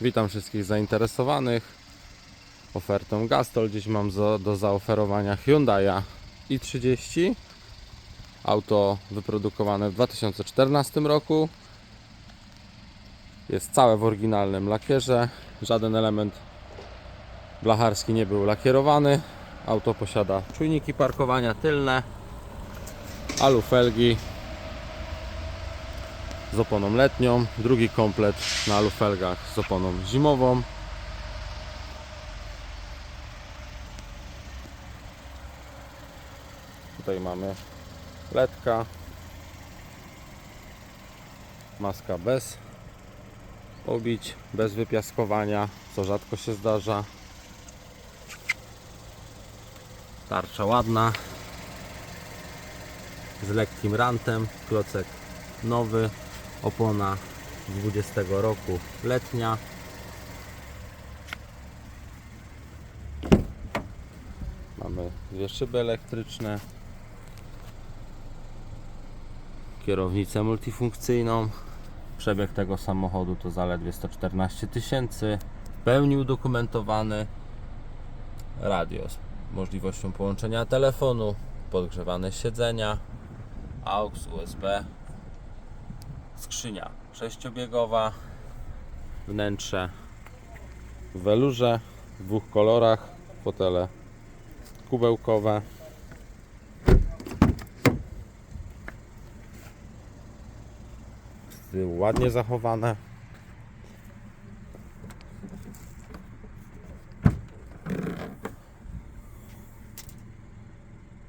Witam wszystkich zainteresowanych ofertą Gastol. Dziś mam do zaoferowania Hyundai i30. Auto wyprodukowane w 2014 roku. Jest całe w oryginalnym lakierze. Żaden element blacharski nie był lakierowany. Auto posiada czujniki parkowania tylne, alufelgi z oponą letnią, drugi komplet na alufelgach z oponą zimową. Tutaj mamy letka, maska bez obić, bez wypiaskowania, co rzadko się zdarza. Tarcza ładna, z lekkim rantem, klocek nowy, opona 20 roku letnia. Mamy dwie szyby elektryczne, kierownicę multifunkcyjną. Przebieg tego samochodu to zaledwie 114 tysięcy. W pełni udokumentowany. Radio z możliwością połączenia telefonu, podgrzewane siedzenia, AUX, USB, skrzynia sześciobiegowa, wnętrze w welurze w dwóch kolorach, fotele kubełkowe. Ładnie zachowane.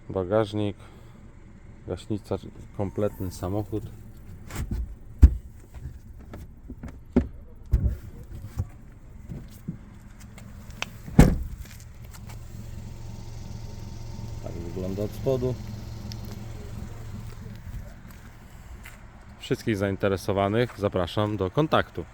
Bagażnik, gaśnica, kompletny samochód. Wygląda od spodu. Wszystkich zainteresowanych zapraszam do kontaktu.